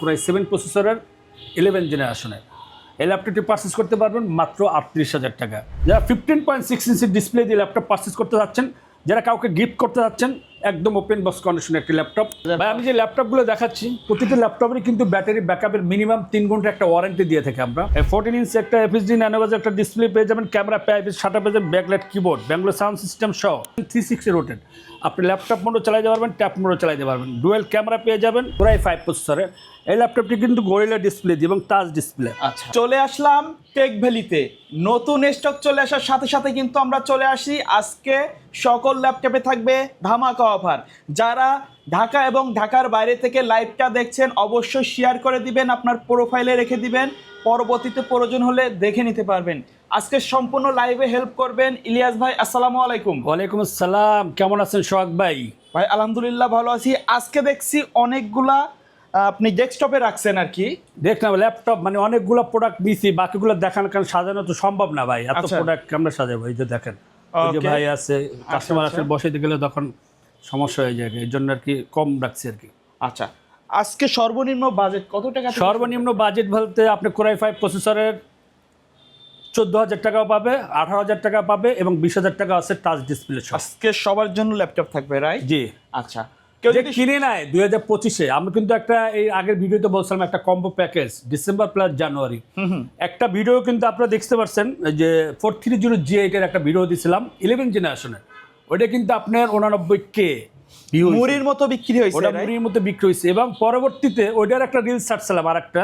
Core i seven প্রসেসরের eleven জেনারেশনের এই ল্যাপটপটি পারচেস করতে পারবেন মাত্র আটত্রিশ হাজার টাকা। যারা fifteen point six inch display দিয়ে ল্যাপটপ পারচেস করতে যাচ্ছেন, যারা কাউকে গিফট করতে যাচ্ছেন, একদম ওপেন বক্স কন্ডিশনের একটি ল্যাপটপ ভাই, আমি যে ল্যাপটপগুলো দেখাচ্ছি, প্রতিটি ল্যাপটপেরই কিন্তু ব্যাটারি ব্যাকআপের মিনিমাম তিন ঘণ্টা একটা ওয়ারেন্টি দিয়ে থাকি আমরা। ফোরটিন ইঞ্চ একটা এফএসডি ন্যানোভাজ একটা ডিসপ্লে পেয়ে যাবেন ক্যামেরা পেয়ে সাটা পেয়ে যাবেন backlight keyboard Bangalore sound system সহ। থ্রি সিক্সটি রোটেড আপনি ল্যাপটপ মোডও চালাতে পারবেন ট্যাপ মোডও চালাতে পারবেন। ডুয়েল ক্যামেরা পেয়ে যাবেন পুরাই ফাইভ প্রসেসরে এই ল্যাপটপটি কিন্তু গরিলা ডিসপ্লে দিয়ে এবং টাচ ডিসপ্লে আচ্ছা। চলে আসলাম টেক ভ্যালিতে নতুন স্টক চলে আসার সাথে সাথে কিন্তু আমরা চলে আসি আজকে সকল ল্যাপটপে থাকবে ধামাকা অফার যারা ঢাকা এবং ঢাকার বাইরে থেকে লাইভটা দেখছেন অবশ্যই শেয়ার করে দিবেন আপনার প্রোফাইলে রেখে দিবেন। পরবর্তীতে প্রয়োজন হলে দেখে নিতে পারবেন। আজকে সম্পূর্ণ লাইভে হেল্প করবেন ইলিয়াস ভাই আসসালামু আলাইকুম। ওয়ালাইকুম আসসালাম। কেমন আছেন সোহাগ ভাই? ভাই আলহামদুলিল্লাহ ভালো আছি। আজকে দেখছি অনেকগুলা আপনি ডেস্কটপে রাখছেন আর কি? দেখলাম ল্যাপটপ মানে অনেকগুলো প্রোডাক্ট দিয়েছি বাকিগুলো দেখান কারণ সাজানো তো সম্ভব না ভাই। এত আচ্ছা। প্রোডাক্ট আমরা সাজাবো এই যে দেখেন। যে ভাই আছে কাস্টমার আচ্ছা। আসলে বসাইতে গেলে তখন সমস্যা হয়ে যায় এই জন্য আর কি কম রাখছি আর কি। আচ্ছা। আজকে সর্বনিম্ন বাজেট কত টাকা সর্বনিম্ন বাজেট বলতে আপনি কোরাই ফাইভ প্রসেসরের চোদ্দ হাজার টাকাও পাবে আঠারো হাজার টাকা পাবে এবং বিশ হাজার টাকা আছে টাচ ডিসপ্লে আজকে সবার জন্য ল্যাপটপ থাকবে রাইট জি। আচ্ছা। কেউ যদি কিনে নেয় দুই হাজার পঁচিশে আমি কিন্তু একটা এই আগের ভিডিওতে বলছিলাম একটা combo package December plus January একটা ভিডিও কিন্তু আপনারা দেখতে পাচ্ছেন যে ফোর থ্রি জিরো জি এইটের একটা ভিডিও দিয়েছিলাম ইলেভেন জেনারেশনের ওইটা কিন্তু আপনার উনানব্বই কে মুড়ির মতো বিক্রি হয়েছে ওটা? মুড়ির মতো বিক্রি হয়েছে। এবং পরবর্তীতে ওইটার একটা রিলস ছাড়ছিলাম আর একটা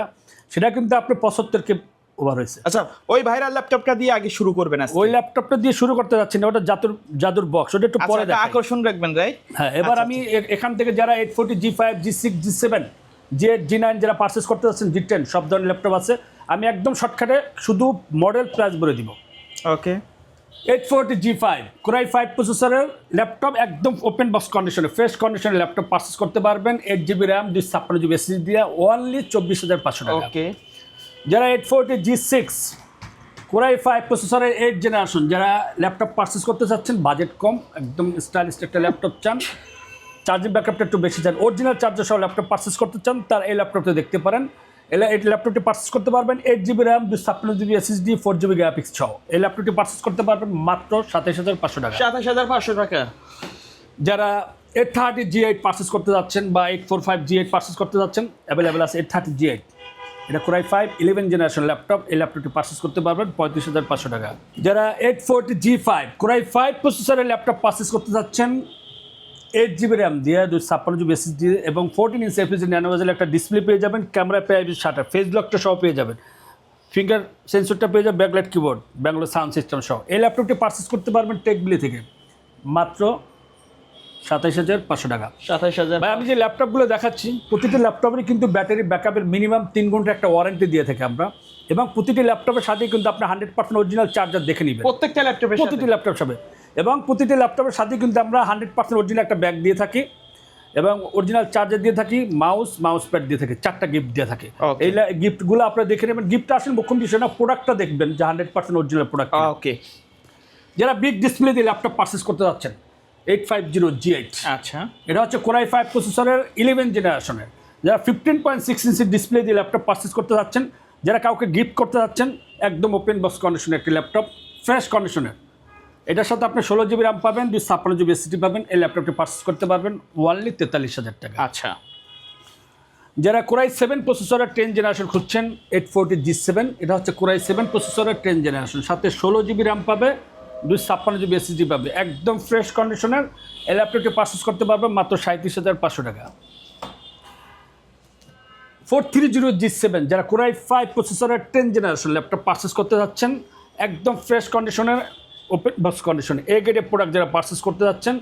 সেটা কিন্তু আপনার পঁচাত্তর কে ওভার হয়েছে। আচ্ছা ওই ভাইরাল ল্যাপটপটা দিয়ে আগে শুরু করবেন ওই ল্যাপটপটা দিয়ে শুরু করতে যাচ্ছি না ওটা জাদুর জাদুর বক্স ওটা একটু আচ্ছা পরে দেখাই। আকর্ষণ রাখবেন রাইট হ্যাঁ এবার আচ্ছা, আমি এখান থেকে যারা eight forty G five G six G seven G eight G nine যারা পারচেস করতে যাচ্ছেন জি টেন সব ধরনের ল্যাপটপ আছে। আমি একদম শর্টকাটে শুধু মডেল প্রাইস বলে দিব। Okay eight forty G five core i five প্রসেসরের ল্যাপটপ একদম ওপেন বক্স কন্ডিশনে ফ্রেশ কন্ডিশনে ল্যাপটপ পারচেস করতে পারবেন এইট জিবি র্যাম দুই ছাপ্পান্ন জিবি এসএসডি দিয়ে ওনলি চব্বিশ হাজার পাঁচশো টাকা। ওকে যারা eight forty G six core i five প্রসেসরের এইট জেনারেশন যারা ল্যাপটপ পারচেস করতে চাচ্ছেন বাজেট কম একদম স্টাইলিশ একটা ল্যাপটপ চান চার্জিং ব্যাকআপটা একটু বেশি চান অরিজিনাল চার্জার সহ ল্যাপটপ পারচেস করতে চান তার এই ল্যাপটপটা দেখতে পারেন। এলা এই ল্যাপটপটি পারচেস করতে পারবেন এইট জিবি র্যাম দুই ছাপ্পান্ন GB SSD four GB graphics সহ। এই ল্যাপটপটি পারচেস করতে পারবেন মাত্র সাতাইশ হাজার পাঁচশো টাকা। সাতাশ হাজার পাঁচশো টাকা। যারা eight thirty G eight purchase করতে যাচ্ছেন বা eight four five G eight purchase করতে যাচ্ছেন অ্যাভেলেবেল আছে এইট থার্টি জি এইট এটা core i five eleven generation laptop এই ল্যাপটপটি পারচেস করতে পারবেন, পঁয়ত্রিশ হাজার পাঁচশো টাকা। যারা eight forty G five core i five প্রসেসরের ল্যাপটপ পারচেস করতে যাচ্ছেন এইট জিবি র্যাম দিয়ে দুই ছাপ্পান্ন জিবি এসএস দিয়ে, এবং ফোরটিন ইঞ্চ এফএসডি ন্যানোভাজেল একটা ডিসপ্লে পেয়ে যাবেন ক্যামেরা পেয়ে যাবেন শাটার ফেস ব্লকটা সহ পেয়ে যাবেন। ফিঙ্গার সেন্সরটা পেয়ে যাবেন backlight keyboard Bangalore sound system সহ। এই ল্যাপটপটি পারচেস করতে পারবেন টেকবিলি থেকে। মাত্র সাতাইশ হাজার পাঁচশো টাকা। সাতাশ হাজার ভাই আমি যে ল্যাপটপগুলো দেখাচ্ছি প্রতিটি ল্যাপটপেরই কিন্তু ব্যাটারি ব্যাকআপের মিনিমাম তিন ঘণ্টা একটা ওয়ারেন্টি দিয়ে থাকি আমরা। এবং প্রতিটি ল্যাপটপের সাথেই কিন্তু আপনি হান্ড্রেড পার্সেন্ট অরিজিনাল চার্জার দেখে নেবেন। প্রত্যেকটা ল্যাপটপের প্রতিটি ল্যাপটপ সাথে এবং প্রতিটি ল্যাপটপের সাথে কিন্তু আমরা হান্ড্রেড পার্সেন্ট অরিজিনাল একটা ব্যাগ দিয়ে থাকি। এবং অরিজিনাল চার্জার দিয়ে থাকি মাউস মাউস প্যাড দিয়ে থাকি চারটা গিফট দিয়ে থাকে. এই গিফটগুলো আপনারা দেখে নেবেন। গিফট আসেন মুখ্য বিষয় না প্রোডাক্টটা দেখবেন যে hundred percent original product okay যারা বিগ ডিসপ্লে দিয়ে ল্যাপটপ পারচেস করতে যাচ্ছেন eight five zero G eight আচ্ছা। এটা হচ্ছে কোরাই ফাইভ প্রসেসরের ইলেভেন জেনারেশনের যারা fifteen point six inch display দিয়ে ল্যাপটপ পারচেস করতে যাচ্ছেন যারা কাউকে গিফট করতে যাচ্ছেন একদম ওপেন বক্স কন্ডিশনের একটি ল্যাপটপ ফ্রেশ কন্ডিশনের এটার সাথে আপনি ষোলো জিবি র্যাম পাবেন দুই ছাপ্পান্ন জিবি এসিটি পাবেন এই ল্যাপটপটি পারচেস করতে পারবেন ওয়ানলি তেতাল্লিশ হাজার টাকা। আচ্ছা। যারা কোরাই সেভেন প্রসেসরের টেন জেনারেশন খুঁজছেন এইট ফোরটি জি সেভেন এটা হচ্ছে কোরাই সেভেন প্রসেসরের টেন জেনারেশন সাথে ষোলো জিবি র্যাম পাবে দুই ছাপ্পান্ন জিবি এসএসডি পাবে। একদম ফ্রেশ কন্ডিশনের এই ল্যাপটপটি পারচেস করতে পারবে মাত্র সাঁত্রিশ হাজার পাঁচশো টাকা। Four three zero G seven যারা কোরাই ফাইভ প্রসেসরের টেন জেনারেশন ল্যাপটপ পারচেস করতে যাচ্ছেন, একদম ফ্রেশ কন্ডিশনের ওপেন বক্স কন্ডিশনে এ গ্রেডের প্রোডাক্ট যারা পারচেস করতে যাচ্ছেন,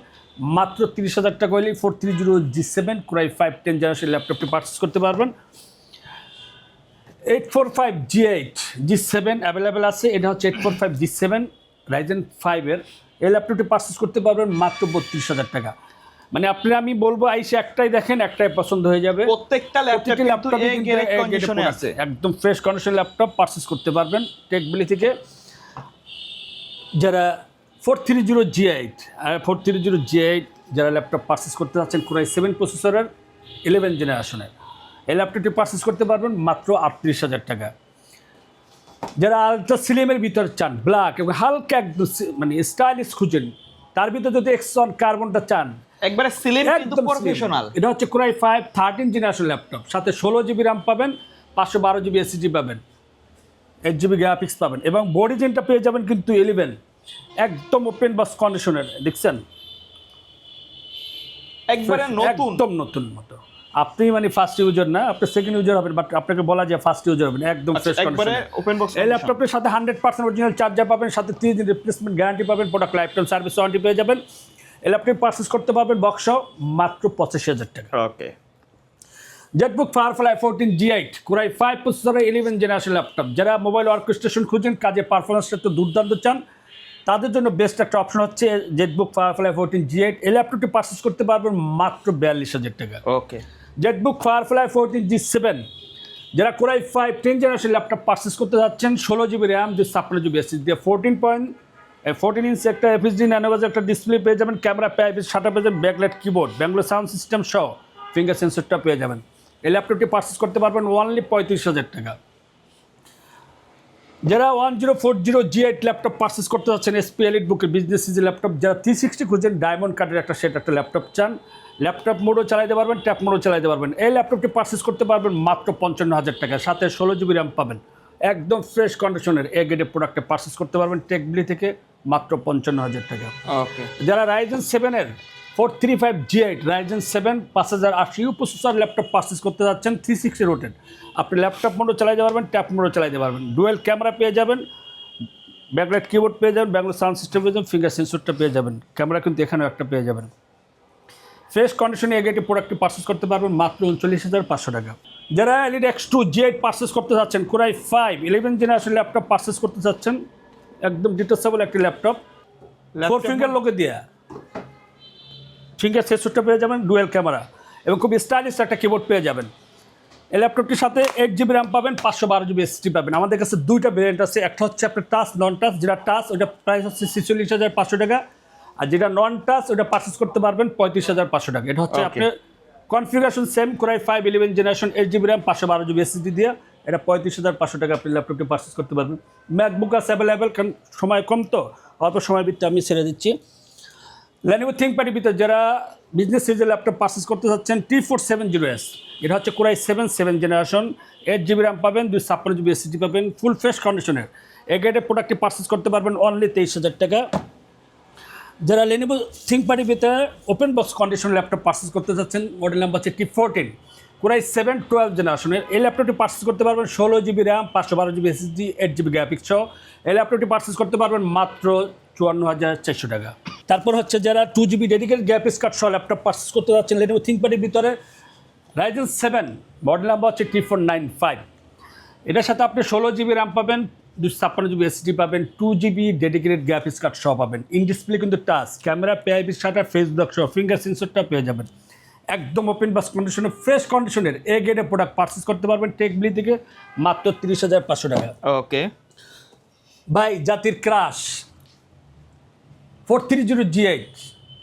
মাত্র তিরিশ হাজার টাকা হলেই four three zero G seven core i five ten generation ল্যাপটপটি পারচেস করতে পারবেন। Eight four five G eight G seven available আছে, এটা হচ্ছে eight four five G seven Ryzen ফাইভের এই ল্যাপটপটি পারচেস করতে পারবেন মাত্র বত্রিশ হাজার টাকা। মানে আপনি আমি বলব আইসে একটাই দেখেন একটাই পছন্দ হয়ে যাবে। প্রত্যেকটা ল্যাপটপ কন্ডিশনে আছে। একদম ফ্রেশ কন্ডিশন ল্যাপটপ পারচেস করতে পারবেন টেকবিলি থেকে। যারা four three zero G eight four three zero G eight যারা ল্যাপটপ পারচেস করতে যাচ্ছেন কোরাই সেভেন প্রসেসরের ইলেভেন জেনারেশনের এই ল্যাপটপটি পারচেস করতে পারবেন মাত্র আটত্রিশ হাজার টাকা। যারা আলট্রা সিলিমের ভিতর চান ব্ল্যাক এবং হালকা একদম মানে স্টাইলিশ খুঁজেন তার ভিতরে যদি এক্সন কার্বনটা চান একবারে সিলিম কিন্তু প্রফেশনাল এটা হচ্ছে core i five thirteen generation laptop সাথে ষোলো জিবি র্যাম পাবেন পাঁচশো বারো জিবি এসিজি পাবেন এইট জিবি গ্রাফিক্স পাবেন এবং বডি জেনটা পেয়ে যাবেন কিন্তু ইলেভেন একদম ওপেন বাস কন্ডিশনের দেখছেন? একবারে নতুন। একদম নতুন মতো। আপনি মানে ফার্স্ট ইউজার না আপনি সেকেন্ড ইউজার হবেন বাট আপনাকে বলা যায় ফার্স্ট ইউজার হবেন একদম ফ্রেশ আচ্ছা, একবারে ওপেন বক্স এই ল্যাপটপের সাথে হান্ড্রেড পার্সেন্ট অরিজিনাল চার্জার পাবেন সাথে তিন দিন রিপ্লেসমেন্ট গ্যারান্টি পাবেন product life time service warranty পেয়ে যাবেন। এই ল্যাপটপ পারচেস করতে পারবেন বক্স মাত্র পঁচাশি হাজার টাকা। Okay ZBook Firefly fourteen G eight core i five প্রসেসরের ইলেভেন জেনারেশন ল্যাপটপ যারা মোবাইল অর্কেস্ট্রেশন খুঁজেন কাজে পারফরমেন্সটা একটু দুর্দান্ত চান তাদের জন্য বেস্ট একটা অপশন হচ্ছে Jetbook Firefly fourteen G eight এই ল্যাপটপটি পারচেস করতে পারবেন মাত্র বিয়াল্লিশ হাজার টাকা। Okay Jetbook Firefly fourteen G seven যারা core i five ten generation laptop purchase করতে যাচ্ছেন, ষোলো জিবি র্যাম দু ছাপ্পান্ন জিবি এসএস দিয়ে ফোরটিন পয়েন্ট ফোরটিন ইঞ্চ একটা এফএসডি ন্যানোবাজ একটা ডিসপ্লে পেয়ে যাবেন ক্যামেরা পেয়ে সাটা পেয়ে যাবেন backlight keyboard Bangalore sound system সহ ফিঙ্গার সেন্সরটা পেয়ে যাবেন। এই ল্যাপটপটি পারচেস করতে পারবেন ওনলি পঁয়ত্রিশ হাজার টাকা। যারা one zero four zero G eight laptop purchase করতে চাচ্ছেন এসপি এলিট বুকের বিজনেস সিজি ল্যাপটপ যারা থ্রি সিক্সটি খুঁজছেন ডায়মন্ড কার্ডের একটা সেট একটা ল্যাপটপ চান ল্যাপটপ মোডও চালাইতে পারবেন ট্যাপ মোডও চালাইতে পারবেন। এই ল্যাপটপটি পারচেস করতে পারবেন মাত্র পঞ্চান্ন হাজার টাকা সাথে ষোলো জিবি র্যাম পাবেন। একদম ফ্রেশ কন্ডিশনের এ গ্রেডের প্রোডাক্টে পারচেস করতে পারবেন টেকবিলি থেকে মাত্র পঞ্চান্ন হাজার টাকা। ওকে যারা রাইজেন সেভেনের four three five G eight Ryzen seven পাঁচ হাজার আশি প্রসেসর ল্যাপটপ পারচেস করতে যাচ্ছেন থ্রি সিক্সটি রোটেড আপনি ল্যাপটপ মোডও চালাতে পারবেন ট্যাপ মোডও চালাতে পারবেন। ডুয়েল ক্যামেরা পেয়ে যাবেন ব্যাকলাইট কিবোর্ড পেয়ে যাবেন ব্যাঙ্গলোর সাউন্ড সিস্টেম পেয়ে যাবেন ফিঙ্গার সেন্সরটা পেয়ে যাবেন। ক্যামেরা কিন্তু এখানেও একটা পেয়ে যাবেন। ফ্রেশ কন্ডিশনে এগেটি প্রোডাক্টটি পারচেস করতে পারবেন মাত্র উনচল্লিশ হাজার পাঁচশো টাকা। যারা elite X two G eight purchase করতে যাচ্ছেন core i five eleven generation laptop purchase করতে চাচ্ছেন একদম ডিটেসেবল একটি ল্যাপটপ। ফোর ফিঙ্গার লোকে দিয়া। ফিঙ্গার সেন্সরটা পেয়ে যাবেন ডুয়েল ক্যামেরা এবং খুব স্টাইলিশ একটা কিবোর্ড পেয়ে যাবেন। এই ল্যাপটপটির সাথে এইট জিবি র্যাম পাবেন পাঁচশো বারো জিবি এসটি পাবেন। আমাদের কাছে দুইটা ভেরিয়েন্ট আছে একটা হচ্ছে আপনার টাচ নন টাচ যেটা টাচ ওটা প্রাইস হচ্ছে ছেচল্লিশ হাজার পাঁচশো টাকা আর যেটা নন টাচ ওটা পারচেস করতে পারবেন পঁয়ত্রিশ হাজার পাঁচশো টাকা। এটা হচ্ছে. আপনার configuration same core i five eleven generation eight GB RAM পাঁচশো বারো জিবি এসএসডি দিয়ে এটা পঁয়ত্রিশ হাজার পাঁচশো টাকা আপনি ল্যাপটপটি পারচেস করতে পারবেন। ম্যাকবুক আছে অ্যাভেলেবেল কারণ সময় কম তো অল্প সময়ের ভিত্তিতে আমি ছেড়ে দিচ্ছি। লেনোভো থিঙ্কপ্যাডের ভিতরে যারা বিজনেস সিরিজের ল্যাপটপ পারচেস করতে চাচ্ছেন T four seven zero S এটা হচ্ছে core i seven seven generation eight GB RAM পাবেন, দুই ছাপ্পান্ন জিবি এসিজি পাবেন ফুল ফ্রেশ কন্ডিশনের এই গ্রেডের প্রোডাক্টটি পারচেস করতে পারবেন অনলি তেইশ হাজার টাকা। যারা লেনোভো থিঙ্কপ্যাডের ভিতরে ওপেন বক্স কন্ডিশনের ল্যাপটপ পারচেস করতে চাচ্ছেন মডেল নাম্বার হচ্ছে T fourteen core i seven twelve জেনারেশনের এই ল্যাপটপটি পারচেস করতে পারবেন ষোলো জিবি র্যাম পাঁচশো বারো GB SSD eight GB graphics এই ল্যাপটপটি পারচেস করতে পারবেন মাত্র চুয়ান্ন হাজার চারশো টাকা। তারপর হচ্ছে যারা two GB dedicate graphics card সহ ল্যাপটপ পারচেস করতে যাচ্ছেন লেনোভো থিঙ্কপ্যাডের ভিতরে রাইজেন সেভেন মডেল নাম্বার হচ্ছে টি ফোর নাইন ফাইভ এটার সাথে আপনি ষোলো জিবি র্যাম পাবেন দুশো ছাপ্পান্ন জিবি এসডি পাবেন two GB dedicated graphics card সহ পাবেন। ইন ডিসপ্লে কিন্তু টাচ ক্যামেরা পেআইবি শাটার ফেসবুক সহ ফিঙ্গার সেন্সরটা পেয়ে যাবেন। একদম ওপেন বাস কন্ডিশনে ফ্রেশ কন্ডিশনের এ গ্রেডের প্রোডাক্ট পারচেস করতে পারবেন টেকবিলি থেকে মাত্র তিরিশ হাজার পাঁচশো টাকা। ওকে ভাই জাতির crush four three zero G eight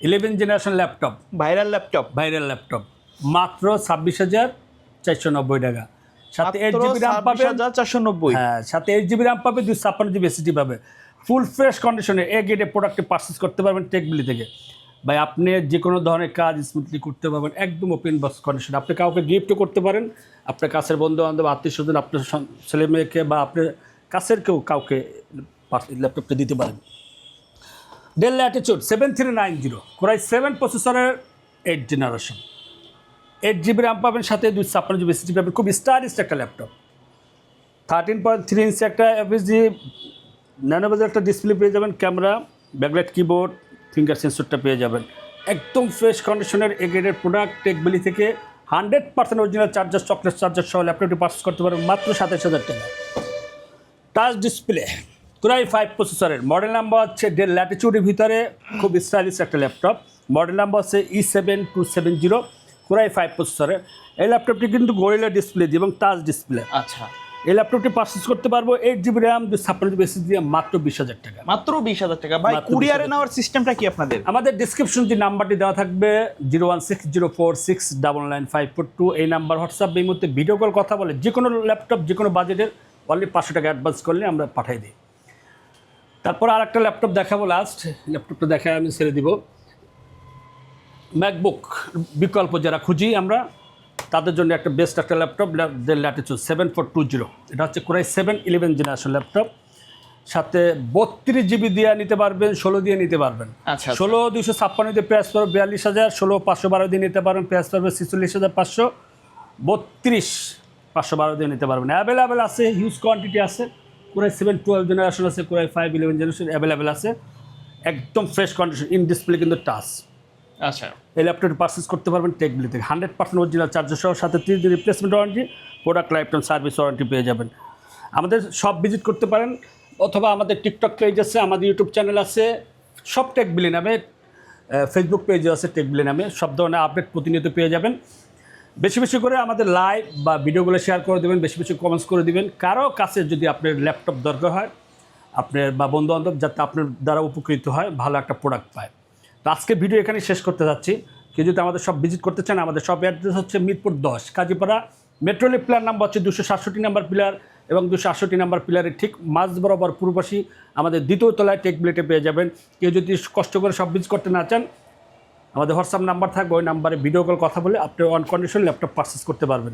eleven generation laptop viral laptop viral laptop মাত্র ছাব্বিশ হাজার চারশো নব্বই টাকা। সাথে এইট জিবি র্যাম পাবেন চারশো নব্বই। হ্যাঁ সাথে এইট জিবি র্যাম পাবে দুই ছাপ্পান্ন জিবি এসিটি পাবে। ফুল ফ্রেশ কন্ডিশনে এ গেটে প্রোডাক্টে পারচেস করতে পারবেন টেকবিলি থেকে। ভাই আপনি যে কোনো ধরনের কাজ স্মুথলি করতে পারবেন একদম ওপেন বক্স কন্ডিশন আপনি কাউকে গিফটও করতে পারেন আপনার কাছের বন্ধু বান্ধব আত্মীয় স্বজন আপনার ছেলে মেয়েকে বা আপনার কাছের কেউ কাউকে ল্যাপটপটা দিতে পারেন। Dell latitude seven three nine zero core i seven প্রসেসরের eight generation eight GB RAM পাবেন, সাথে দুই ছাপ্পান্ন জিবি এসিটি পাবেন। খুব স্টাইলিশ একটা laptop thirteen point three inch একটা এফএসডি ন্যানোবাজের একটা ডিসপ্লে পেয়ে যাবেন ক্যামেরা ব্যাকলাইট কিবোর্ড ফিঙ্গার সেন্সরটা পেয়ে যাবেন। একদম ফ্রেশ কন্ডিশনের এগ্রেডের প্রোডাক্ট টেকবিলি থেকে hundred percent original charger chocolate charger সহ ল্যাপটপটি পারচেস করতে পারবেন মাত্র সাতাশ হাজার টাকা। Touch display core i five প্রসেসরের মডেল নাম্বার হচ্ছে ডেল ল্যাটিচিউডের ভিতরে। খুব স্টাইলিশ একটা ল্যাপটপ মডেল নাম্বার হচ্ছে E seven two seven zero core i five প্রসেসরের এই ল্যাপটপটি কিন্তু গরিলা ডিসপ্লে দিয়ে এবং টাচ ডিসপ্লে আচ্ছা। এই ল্যাপটপটি পারচেস করতে পারব এইট জিবি র্যাম ছাপ্পান্ন জিবি এসএসডি দিয়ে মাত্র বিশ হাজার টাকা। মাত্র বিশ হাজার টাকা। ভাই কুরিয়ারে নেওয়ার সিস্টেমটা কি আপনাদের? আমাদের ডিসক্রিপশন যে নাম্বারটি দেওয়া থাকবে zero one six zero four six double nine five four two এই নাম্বার হোয়াটসঅ্যাপ এই মুহূর্তে ভিডিও কল কথা বলে যে কোনো ল্যাপটপ যে কোনো বাজেটের অনলি পাঁচশো টাকা অ্যাডভান্স করলে আমরা পাঠাই দিই। তারপর আর একটা ল্যাপটপ দেখাবো লাস্ট ল্যাপটপটা দেখা আমি ছেড়ে দিব। ম্যাকবুক বিকল্প যারা খুঁজি আমরা তাদের জন্য একটা বেস্ট একটা laptop latitude seven four two zero এটা হচ্ছে core i seven eleven generation laptop. সাথে বত্রিশ জিবি দিয়ে নিতে পারবেন ষোলো দিয়ে নিতে পারবেন। আচ্ছা ষোলো দুশো ছাপ্পান্ন দিয়ে পেঁয়াজ পড়বে বিয়াল্লিশ হাজার ষোলো পাঁচশো বারো দিয়ে নিতে পারবেন পেঁয়াজ পড়বে ছেচল্লিশ হাজার পাঁচশো। বত্রিশ পাঁচশো বারো দিয়ে নিতে পারবেন। অ্যাভেলেবেল আছে হিউজ কোয়ান্টিটি আছে। Core i seven twelve generation আছে core i five eleven generation available আছে। একদম ফ্রেশ কন্ডিশন ইন ডিসপ্লে কিন্তু টাচ আচ্ছা। এই ল্যাপটপটি পারচেস করতে পারবেন টেকবিলি থেকে। হান্ড্রেড পার্সেন্ট অরিজিনাল চার্জার সহ সাথে তিরিশ দিন replacement warranty product life time service warranty পেয়ে যাবেন। আমাদের সব ভিজিট করতে পারেন অথবা আমাদের টিকটক পেজ আছে আমাদের ইউটিউব চ্যানেল আছে সব টেকবিলি নামে ফেসবুক পেজও আছে টেকবিলি নামে সব ধরনের আপডেট প্রতিনিয়ত পেয়ে যাবেন। বেশি বেশি করে আমাদের লাইভ বা ভিডিওগুলো শেয়ার করে দেবেন, বেশি বেশি কমেন্টস করে দিবেন। কারও কাছে যদি আপনার ল্যাপটপ দরকার হয়, আপনার বা বন্ধু বান্ধব যাতে আপনার দ্বারা উপকৃত হয়, ভালো একটা প্রোডাক্ট পায়। তো আজকে ভিডিও এখানে শেষ করতে যাচ্ছি। কেউ যদি আমাদের সব ভিজিট করতে চান, আমাদের সব অ্যাড্রেস হচ্ছে মিরপুর দশ, কাজীপাড়া মেট্রোলি প্লার নাম্বার হচ্ছে দুশো সাতষট্টি নাম্বার প্লেয়ার এবং দুশো আটষট্টি নাম্বার প্লেয়ারের ঠিক মাঝ বরাবর পূর্বপাশী আমাদের দ্বিতীয় তলায় টেক প্লেটে পেয়ে যাবেন। কেউ যদি কষ্ট করে সব ভিজিট করতে না চান আমাদের হোয়াটসঅ্যাপ নাম্বার থাকবে, ওই নাম্বারে ভিডিও কল কথা বলে আপনি অনকন্ডিশন ল্যাপটপ পারচেস করতে পারবেন।